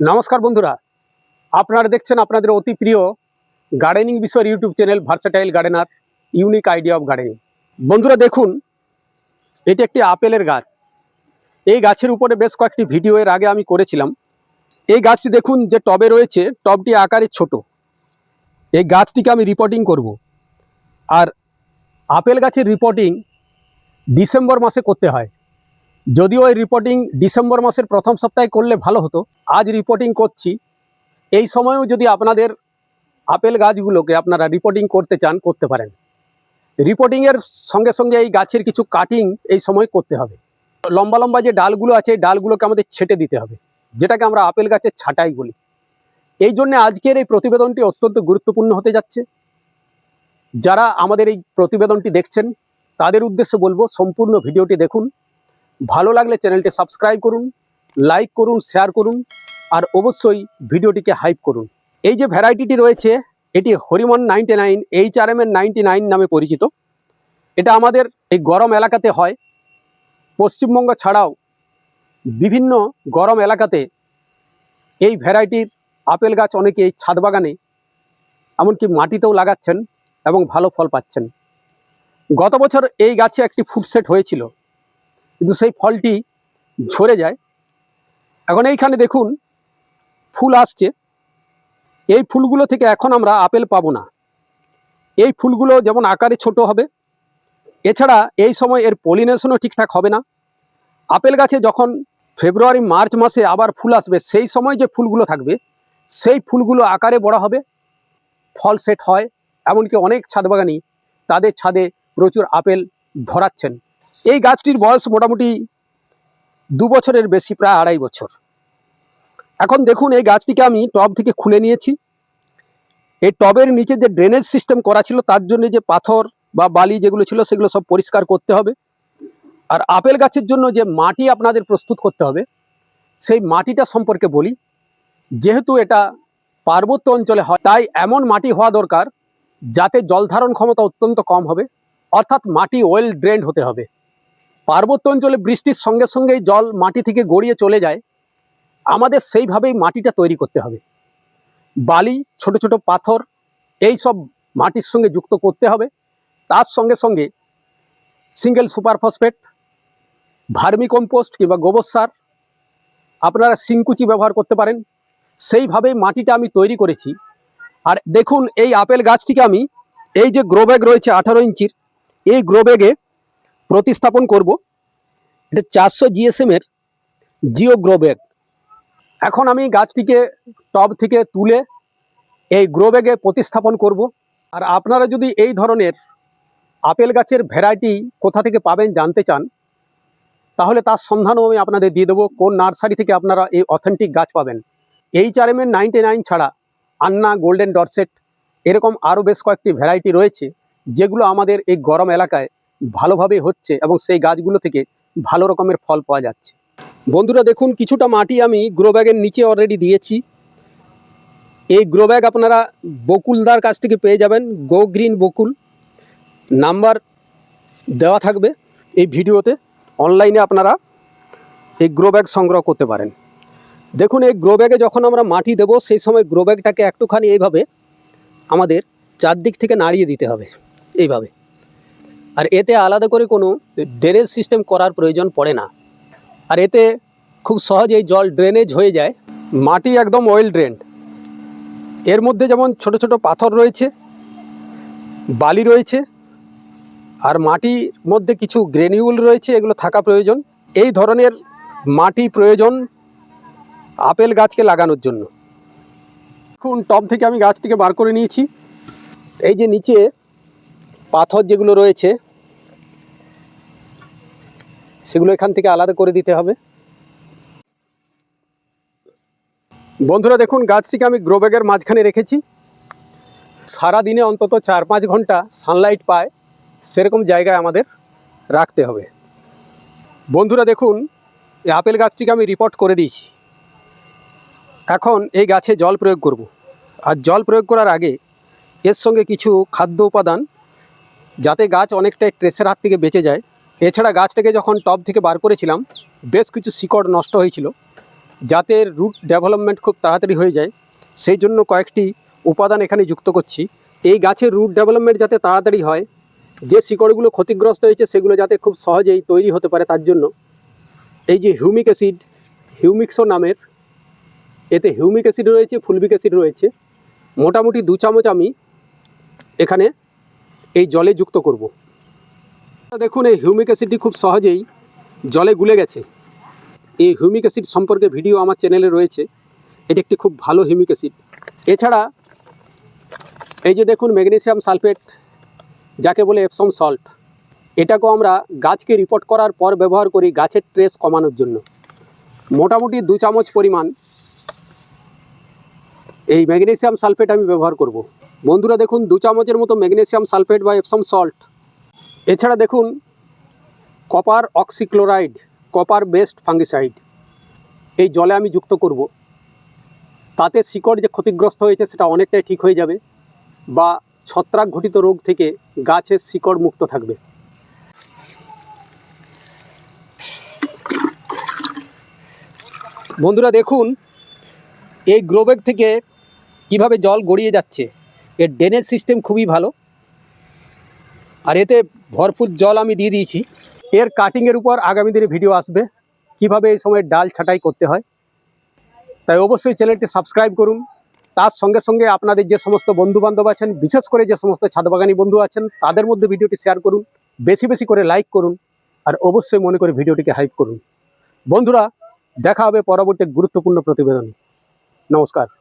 নমস্কার বন্ধুরা। আপনারা দেখছেন আপনাদের অতি প্রিয় গার্ডেনিং বিষয়ের YouTube channel versatile gardener unique idea of gardening বন্ধুরা দেখুন, এটি একটি আপেলের গাছ। এই গাছের উপরে বেশ কয়েকটি ভিডিও এর আগে আমি করেছিলাম। এই গাছটি দেখুন যে টবে রয়েছে, টবটি আকারে ছোট। এই গাছটিকে আমি রিপোর্টিং করব। আর আপেল গাছের রিপোর্টিং ডিসেম্বর মাসে করতে হয়। যদিও এই রিপোর্টিং ডিসেম্বর মাসের প্রথম সপ্তাহে করলে ভালো হতো, আজ রিপোর্টিং করছি। এই সময়েও যদি আপনাদের আপেল গাছগুলোকে আপনারা রিপোর্টিং করতে চান, করতে পারেন। রিপোর্টিংয়ের সঙ্গে সঙ্গে এই গাছের কিছু কাটিং এই সময় করতে হবে। লম্বা লম্বা যে ডালগুলো আছে ডালগুলোকে আমাদের ছেটে দিতে হবে। যেটাকে আমরা আপেল গাছের ছাঁটাই বলি। এই জন্য আজকের এই প্রতিবেদনটি অত্যন্ত গুরুত্বপূর্ণ হতে যাচ্ছে। যারা আমাদের এই প্রতিবেদনটি দেখছেন, তাদের উদ্দেশ্যে বলব, সম্পূর্ণ ভিডিওটি দেখুন। ভালো লাগলে চ্যানেলটি সাবস্ক্রাইব করুন লাইক করুন শেয়ার করুন, আর অবশ্যই ভিডিওটিকে হাইপ করুন। এই যে ভ্যারাইটিটি রয়েছে, এটি Hariman ninety nine H R M এর নাইনটি নাইন নামে পরিচিত। এটা আমাদের এই গরম এলাকাতে হয়। পশ্চিমবঙ্গ ছাড়াও বিভিন্ন গরম এলাকাতে এই ভ্যারাইটির আপেল গাছ অনেকে এই ছাদ বাগানে, এমনকি মাটিতেও লাগাচ্ছেন এবং ভালো ফল পাচ্ছেন। গত বছর এই গাছে একটি ফুড সেট হয়েছিল। কিন্তু সেই ফলটি ঝরে যায়। এখন এইখানে দেখুন, ফুল আসছে। এই ফুলগুলো থেকে এখন আমরা আপেল পাবো না। এই ফুলগুলো যেমন আকারে ছোট হবে, এছাড়া এই সময় এর পলিনেশনও ঠিকঠাক হবে না। আপেল গাছে যখন ফেব্রুয়ারি, মার্চ মাসে আবার ফুল আসবে, সেই সময় যে ফুলগুলো থাকবে, সেই ফুলগুলো আকারে বড় হবে, ফল সেট হয়। এমনকি অনেক ছাদ বাগানি তাদের ছাদে প্রচুর আপেল ধরাচ্ছেন। এই গাছটির বয়স মোটামুটি দু বছরের বেশি, প্রায় আড়াই বছর। এখন দেখুন, এই গাছটিকে আমি টব থেকে খুলে নিয়েছি। এই টবের নিচে যে ড্রেনেজ সিস্টেম করা ছিল, তার জন্য যে পাথর বা বালি যেগুলো ছিল, সেগুলো সব পরিষ্কার করতে হবে। আর আপেল গাছের জন্য যে মাটি আপনাদের প্রস্তুত করতে হবে, সেই মাটিটা সম্পর্কে বলি। যেহেতু এটা পার্বত্য অঞ্চলে হয়, তাই এমন মাটি হওয়া দরকার যাতে জলধারণ ক্ষমতা অত্যন্ত কম হবে। অর্থাৎ মাটি ওয়েল ড্রেন্ড হতে হবে। পার্বত্য অঞ্চলে বৃষ্টির সঙ্গে সঙ্গেই জল মাটি থেকে গড়িয়ে চলে যায়, আমাদের সেইভাবেই মাটিটা তৈরি করতে হবে। বালি, ছোট ছোট পাথর, এই সব মাটির সঙ্গে যুক্ত করতে হবে। তার সঙ্গে সঙ্গে single super phosphate vermicompost কিংবা গোবর সার আপনারা সিংকুচি ব্যবহার করতে পারেন। সেইভাবেই মাটিটা আমি তৈরি করেছি। আর দেখুন, এই আপেল গাছটিকে আমি, এই যে গ্রো ব্যাগ রয়েছে আঠারো ইঞ্চির, এই গ্রো ব্যাগে প্রতিস্থাপন করব। এটা চারশো জিএসএম এর জিও গ্রো ব্যাগ এখন আমি গাছটিকে টব থেকে তুলে এই গ্রো ব্যাগে প্রতিস্থাপন করব। আর আপনারা যদি এই ধরনের আপেল গাছের ভ্যারাইটি কোথা থেকে পাবেন জানতে চান, তাহলে তার সন্ধানও আমি আপনাদের দিয়ে দেবো। কোন নার্সারি থেকে আপনারা এই অথেন্টিক গাছ পাবেন। এম এর নাইনটি নাইন ছাড়া আন্না গোল্ডেন ডরসেট এরকম আরও বেশ কয়েকটি ভ্যারাইটি রয়েছে, যেগুলো আমাদের এই গরম এলাকায় ভালোভাবে হচ্ছে এবং সেই গাছগুলো থেকে ভালো রকমের ফল পাওয়া যাচ্ছে। বন্ধুরা দেখুন, কিছুটা মাটি আমি গ্রো ব্যাগের নিচে অলরেডি দিয়েছি। এই গ্রো ব্যাগ আপনারা বকুলদার কাছ থেকে পেয়ে যাবেন গো গ্রিন বকুল। নাম্বার দেওয়া থাকবে এই ভিডিওতে অনলাইনে আপনারা এই গ্রো ব্যাগ সংগ্রহ করতে পারেন। দেখুন, এই গ্রো ব্যাগে যখন আমরা মাটি দেবো, সেই সময় গ্রো ব্যাগটাকে একটুখানি এইভাবে আমাদের চারদিক থেকে নাড়িয়ে দিতে হবে, এইভাবে। আর এতে আলাদা করে কোনো ড্রেনেজ সিস্টেম করার প্রয়োজন পড়ে না। আর এতে খুব সহজেই জল ড্রেনেজ হয়ে যায়। মাটি একদম ওয়েল ড্রেন্ড এর মধ্যে যেমন ছোট ছোট পাথর রয়েছে, বালি রয়েছে, আর মাটির মধ্যে কিছু গ্রেনিউল রয়েছে, এগুলো থাকা প্রয়োজন। এই ধরনের মাটি প্রয়োজন আপেল গাছকে লাগানোর জন্য। এখন টব থেকে আমি গাছটিকে বার করে নিয়েছি। এই যে নিচে পাথর যেগুলো রয়েছে, সেগুলো এখান থেকে আলাদা করে দিতে হবে। বন্ধুরা দেখুন গাছটিকে আমি গ্রো ব্যাগের মাঝখানে রেখেছি। সারা দিনে অন্তত চার পাঁচ ঘণ্টা সানলাইট পায়, সেরকম জায়গায় আমাদের রাখতে হবে। বন্ধুরা দেখুন, এই আপেল গাছটিকে আমি রিপোর্ট করে দিয়েছি। এখন এই গাছে জল প্রয়োগ করব। আর জল প্রয়োগ করার আগে এর সঙ্গে কিছু খাদ্য উপাদান যাতে গাছ অনেকটাই ট্রেসের হাত থেকে বেঁচে যায়। এছাড়া গাছটাকে যখন টব থেকে বার করেছিলাম, বেশ কিছু শিকড় নষ্ট হয়েছিল, যাতে রুট ডেভেলপমেন্ট খুব তাড়াতাড়ি হয়ে যায়। সেই জন্য কয়েকটি উপাদান এখানে যুক্ত করছি। এই গাছের রুট ডেভেলপমেন্ট যাতে তাড়াতাড়ি হয়, যে শিকড়গুলো ক্ষতিগ্রস্ত হয়েছে সেগুলো যাতে খুব সহজেই তৈরি হতে পারে তার জন্য। এই যে হিউমিক অ্যাসিড, হিউমিক্সো নামের, এতে হিউমিক অ্যাসিড রয়েছে ফুলবিক অ্যাসিড রয়েছে। মোটামুটি দু চামচ আমি এখানে এই জলে যুক্ত করব। দেখুন, এই হিউমিক অ্যাসিডটি খুব সহজেই জলে গুলে গেছে। এই হিউমিক অ্যাসিড সম্পর্কে ভিডিও আমার চ্যানেলে রয়েছে। এটি একটি খুব ভালো হিউমিক অ্যাসিড। এছাড়া, এই যে দেখুন, ম্যাগনেসিয়াম সালফেট, যাকে বলে এপসম সল্ট এটাকেও আমরা গাছকে রিপোর্ট করার পর ব্যবহার করি গাছের ট্রেস কমানোর জন্য। মোটামুটি দু চামচ পরিমাণ এই ম্যাগনেসিয়াম সালফেট আমি ব্যবহার করব। বন্ধুরা দেখুন, দু চামচের মতো ম্যাগনেসিয়াম সালফেট বা এপসম সল্ট এছাড়া দেখুন copper oxychloride copper based fungicide এই জলে আমি যুক্ত করব। তাতে শিকড় যে ক্ষতিগ্রস্ত হয়েছে, সেটা অনেকটাই ঠিক হয়ে যাবে বা ছত্রাক ঘটিত রোগ থেকে গাছের শিকড় মুক্ত থাকবে। বন্ধুরা দেখুন, এই গ্রোব্যাগ থেকে কীভাবে জল গড়িয়ে যাচ্ছে? এর ড্রেনেজ সিস্টেম খুবই ভালো। আর এতে ভরপুর জল আমি দিয়ে দিয়েছি। এর কাটিংয়ের উপর আগামী দিনে ভিডিও আসবে, কীভাবে এই সময় ডাল ছাঁটাই করতে হয়। তাই অবশ্যই চ্যানেলটি সাবস্ক্রাইব করুন। তার সঙ্গে সঙ্গে আপনাদের যে সমস্ত বন্ধু বান্ধব আছেন, বিশেষ করে যে সমস্ত ছাদবাগানি বন্ধু আছেন, তাদের মধ্যে ভিডিওটি শেয়ার করুন। বেশি বেশি করে লাইক করুন। আর অবশ্যই মনে করে ভিডিওটিকে হাইপ করুন। বন্ধুরা, দেখা হবে পরবর্তী গুরুত্বপূর্ণ প্রতিবেদন। নমস্কার।